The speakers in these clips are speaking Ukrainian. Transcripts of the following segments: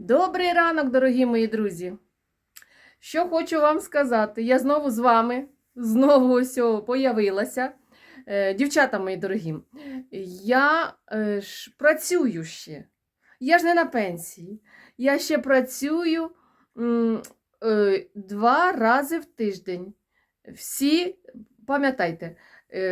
Добрий ранок, дорогі мої друзі! Що хочу вам сказати, я знову з вами, знову ось появилася. Е, Дівчата мої дорогі, я е, ж працюю ще. Я ж не на пенсії. Я ще працюю е, два рази в тиждень. Всі пам'ятайте,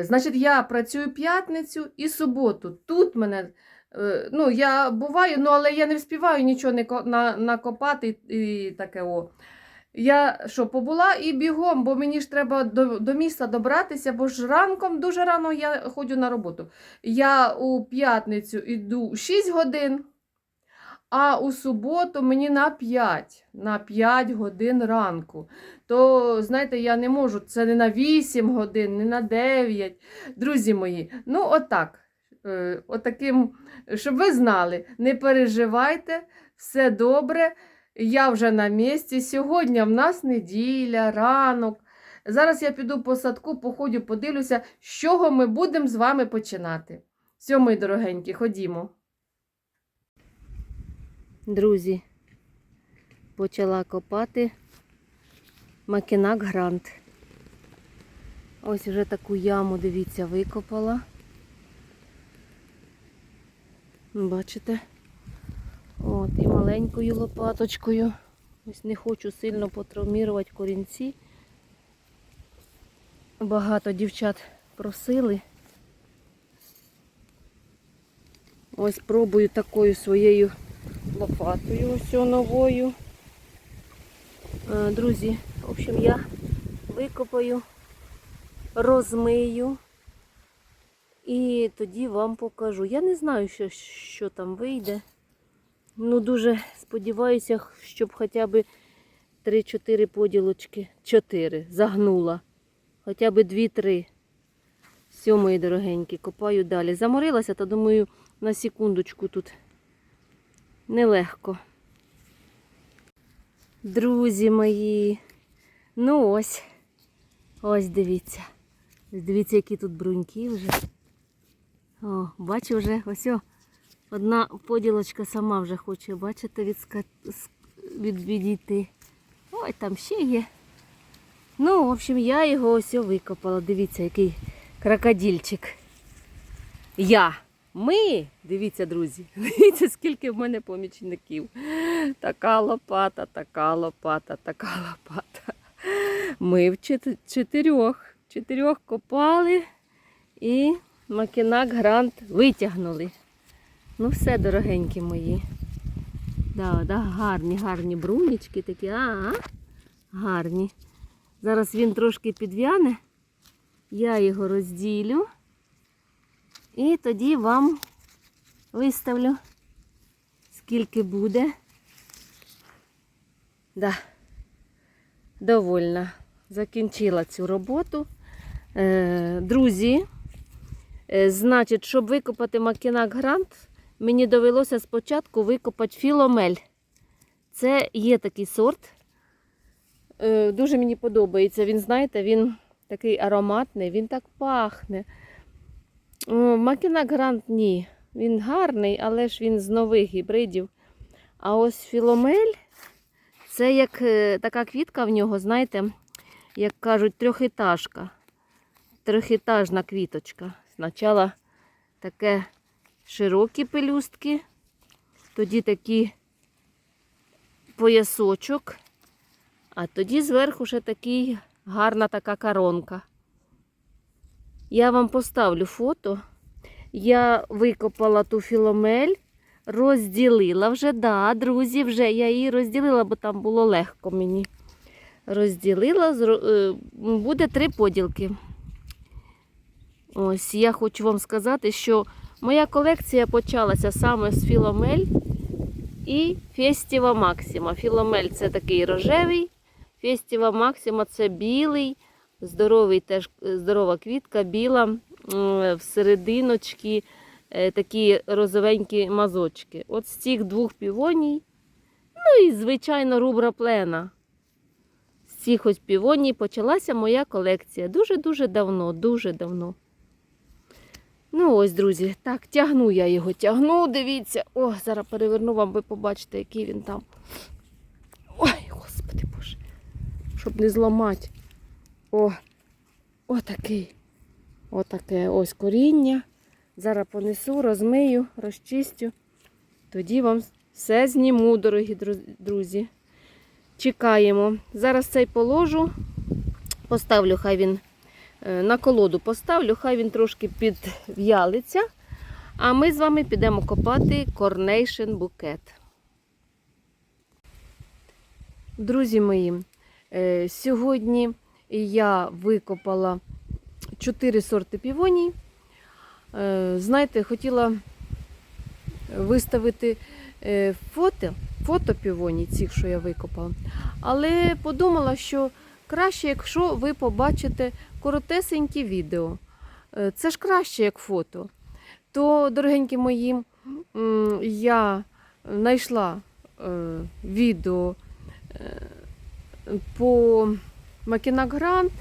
значить, я працюю п'ятницю і суботу. Тут мене Ну, я буваю, ну, але я не вспіваю нічого не на, накопати і таке. о. Я що, побула і бігом, бо мені ж треба до, до міста добратися, бо ж ранком дуже рано я ходжу на роботу. Я у п'ятницю йду 6 годин, а у суботу мені на 5, на 5 годин ранку. То, знаєте, я не можу, це не на 8 годин, не на 9. Друзі мої, ну отак. Е, Отаким щоб ви знали, не переживайте, все добре. Я вже на місці. Сьогодні в нас неділя, ранок. Зараз я піду по садку, походю, подивлюся, з чого ми будемо з вами починати. Все, мої дорогенькі, ходімо. Друзі, почала копати макінак грант. Ось вже таку яму, дивіться, викопала. Бачите? От, і маленькою лопаточкою. Ось не хочу сильно потравмірувати корінці. Багато дівчат просили. Ось пробую такою своєю лопатою ось новою. Е, Друзі, в общем, я викопаю, розмию. І тоді вам покажу. Я не знаю, що, що там вийде. Ну, дуже сподіваюся, щоб хоча б 3-4 поділочки, 4 загнула. Хоча б 2-3. Все, мої дорогенькі, копаю далі. Заморилася, то думаю, на секундочку тут нелегко. Друзі мої. Ну ось. Ось дивіться. Дивіться, які тут бруньки вже. О, бачу вже, ось о, одна поділочка сама вже хоче, бачите, від... відійти. Ой, там ще є. Ну, в общем, я його ось викопала. Дивіться, який крокодильчик. Я. Ми, дивіться, друзі, дивіться, скільки в мене помічників. Така лопата, така лопата, така лопата. Ми в чотирьох. Чотирьох копали і макінак грант витягнули. Ну все, дорогенькі мої. Да, да, гарні, гарні брунічки такі. А, гарні. Зараз він трошки підв'яне. Я його розділю. І тоді вам виставлю, скільки буде. Да. Довольна. Закінчила цю роботу. Е, друзі, значить, щоб викопати макінак грант, мені довелося спочатку викопати філомель. Це є такий сорт. Е, дуже мені подобається. Він, знаєте, він такий ароматний, він так пахне. Макінак грант ні. Він гарний, але ж він з нових гібридів. А ось філомель це як е, така квітка в нього, знаєте, як кажуть, трьохетажка. Трьохетажна квіточка. Спочатку таке широкі пелюстки, тоді такі поясочок, а тоді зверху ще такий гарна така коронка. Я вам поставлю фото. Я викопала ту філомель, розділила вже, да, друзі, вже я її розділила, бо там було легко мені. Розділила, е, буде три поділки. Ось я хочу вам сказати, що моя колекція почалася саме з філомель і Фестіва Максима. Філомель це такий рожевий, Фестіва Максима це білий, здоровий теж здорова квітка, біла, всерединочки е, такі розовенькі мазочки. От з цих двох півоній, ну і, звичайно, рубра плена. З цих ось півоній почалася моя колекція. Дуже-дуже давно, дуже давно. Ну ось, друзі, так, тягну я його, тягну, дивіться. О, зараз переверну вам, ви побачите, який він там. Ой, господи боже. Щоб не зламати. О, отакий. Отаке ось коріння. Зараз понесу, розмию, розчистю. Тоді вам все зніму, дорогі друзі. Чекаємо. Зараз цей положу, поставлю, хай він на колоду поставлю, хай він трошки підв'ялиться. А ми з вами підемо копати корнейшн букет. Друзі мої, е, сьогодні я викопала 4 сорти півоній. Е, Знаєте, хотіла виставити е, фото, фото півоній, цих, що я викопала. Але подумала, що краще, якщо ви побачите коротесенькі відео. Е, Це ж краще, як фото. То, дорогенькі мої, я знайшла е, відео е, по Макінак Грант,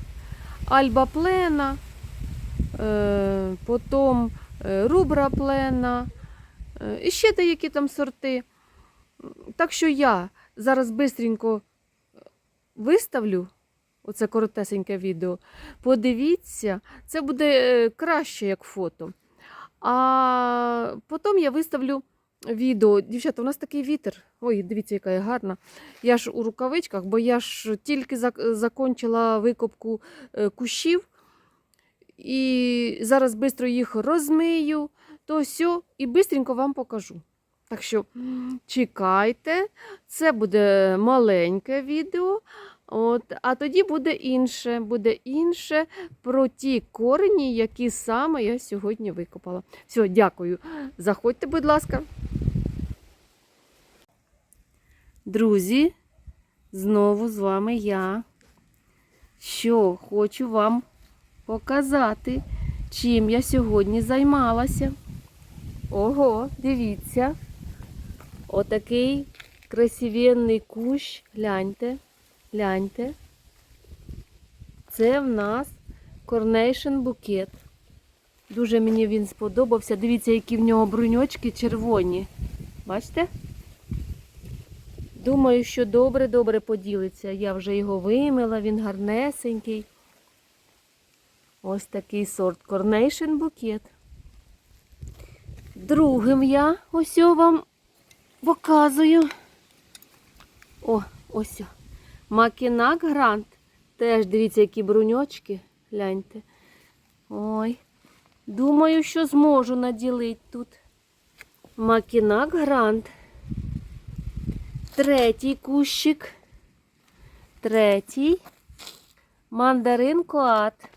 Альба Плена, потім Рубра Плена, і ще деякі там сорти. Так що я зараз бистренько виставлю оце коротесеньке відео. Подивіться, це буде е, краще, як фото. А потім я виставлю відео. Дівчата, у нас такий вітер. Ой, дивіться, яка я гарна. Я ж у рукавичках, бо я ж тільки зак- закончила викопку е, кущів. І зараз швидко їх розмию, то все, і швидко вам покажу. Так що чекайте, це буде маленьке відео. От, а тоді буде інше, буде інше про ті корені, які саме я сьогодні викопала. Все, дякую. Заходьте, будь ласка. Друзі, знову з вами я. Що хочу вам показати, чим я сьогодні займалася. Ого, дивіться. Отакий красивенний кущ. Гляньте, гляньте. Це в нас Cornation букет. Дуже мені він сподобався. Дивіться, які в нього бруньочки червоні. Бачите? Думаю, що добре-добре поділиться. Я вже його вимила, він гарнесенький. Ось такий сорт Cornation букет. Другим я ось вам показую. О, ось. Макінак Грант. Теж дивіться, які бруньочки. Гляньте. Ой. Думаю, що зможу наділити тут. Макінак Грант. Третій кущик. Третій. Мандарин Коат.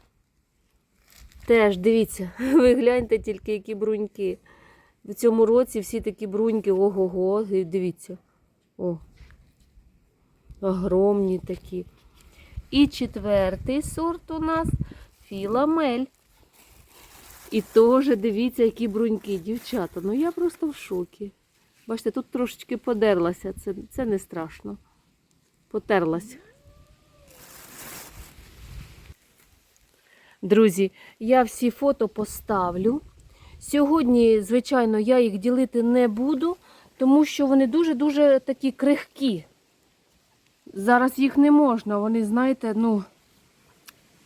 Теж дивіться, ви гляньте тільки, які бруньки. В цьому році всі такі бруньки, ого-го, дивіться. О. Огромні такі. І четвертий сорт у нас філамель. І теж дивіться, які бруньки, дівчата. Ну я просто в шокі. Бачите, тут трошечки подерлася, це, це не страшно. Потерлася. Друзі, я всі фото поставлю. Сьогодні, звичайно, я їх ділити не буду, тому що вони дуже-дуже такі крихкі. Зараз їх не можна, вони, знаєте, ну,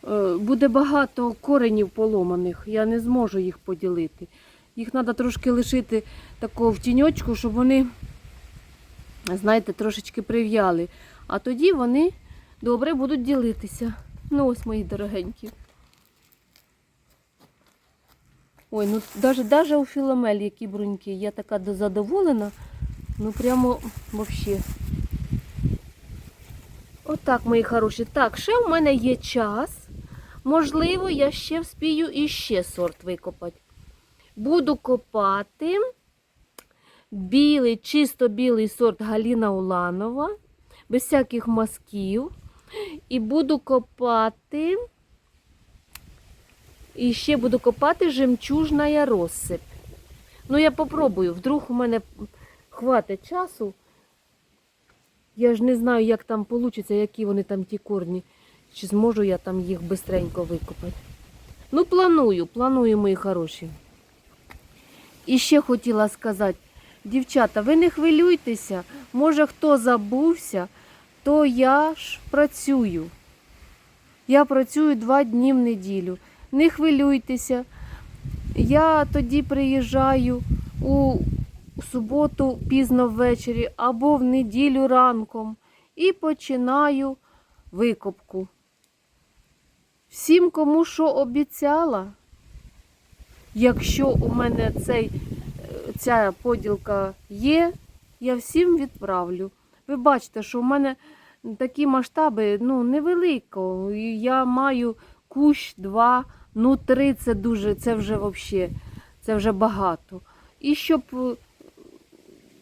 е, буде багато коренів поломаних, я не зможу їх поділити. Їх треба трошки лишити такого в тіньочку, щоб вони, знаєте, трошечки прив'яли. А тоді вони добре будуть ділитися. Ну, ось мої дорогенькі. Ой, ну даже у філомель які бруньки, я така до- задоволена. Ну прямо вообще. Отак, мої хороші. Так, ще в мене є час. Можливо, я ще вспію і ще сорт викопати. Буду копати білий, чисто білий сорт Галіна Уланова, без всяких мазків. І буду копати. І ще буду копати жемчужна розсип. Ну, я попробую. Вдруг у мене хватить часу. Я ж не знаю, як там вийде, які вони там ті корні. Чи зможу я там їх бистренько викопати. Ну, планую, планую, мої хороші. І ще хотіла сказати, дівчата, ви не хвилюйтеся, може хто забувся, то я ж працюю. Я працюю два дні в неділю. Не хвилюйтеся. Я тоді приїжджаю у суботу пізно ввечері або в неділю ранком і починаю викопку. Всім, кому що обіцяла, якщо у мене цей, е, ця поділка є, я всім відправлю. Ви бачите, що в мене такі масштаби ну, невелико. Я маю кущ, два, ну три це дуже, це вже взагалі, це вже багато. І щоб е,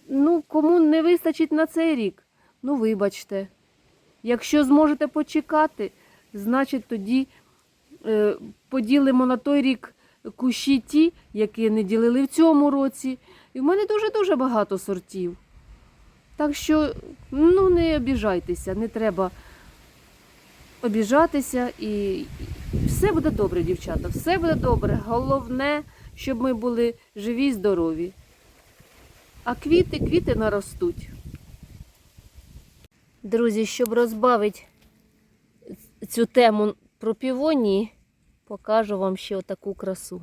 ну, кому не вистачить на цей рік, ну вибачте. Якщо зможете почекати, значить тоді е, поділимо на той рік кущі ті, які не ділили в цьому році. І в мене дуже-дуже багато сортів. Так що, ну, не обіжайтеся, не треба обіжатися і все буде добре, дівчата, все буде добре. Головне, щоб ми були живі і здорові. А квіти, квіти наростуть. Друзі, щоб розбавити цю тему про півонії, покажу вам ще отаку красу.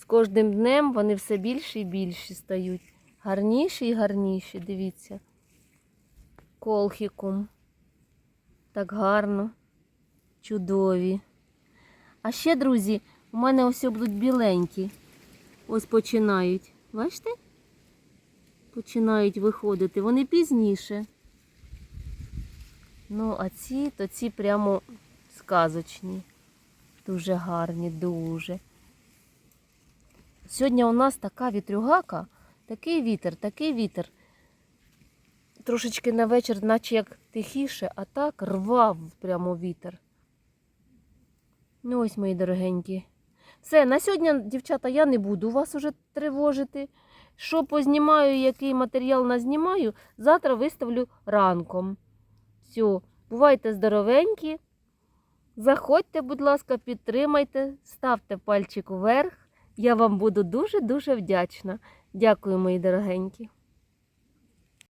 З кожним днем вони все більше і більші стають. Гарніші і гарніші, дивіться. Колхікум. Так гарно, чудові. А ще, друзі, у мене ось будуть біленькі. Ось починають. Бачите? Починають виходити. Вони пізніше. Ну, а ці, то ці прямо сказочні. Дуже гарні, дуже. Сьогодні у нас така вітрюгака, такий вітер, такий вітер. Трошечки на вечір, наче як тихіше, а так рвав прямо вітер. Ну ось, мої дорогенькі. Все, на сьогодні, дівчата, я не буду вас уже тривожити. Що познімаю, який матеріал назнімаю, завтра виставлю ранком. Все, бувайте здоровенькі. Заходьте, будь ласка, підтримайте, ставте пальчик вверх. Я вам буду дуже-дуже вдячна. Дякую, мої дорогенькі.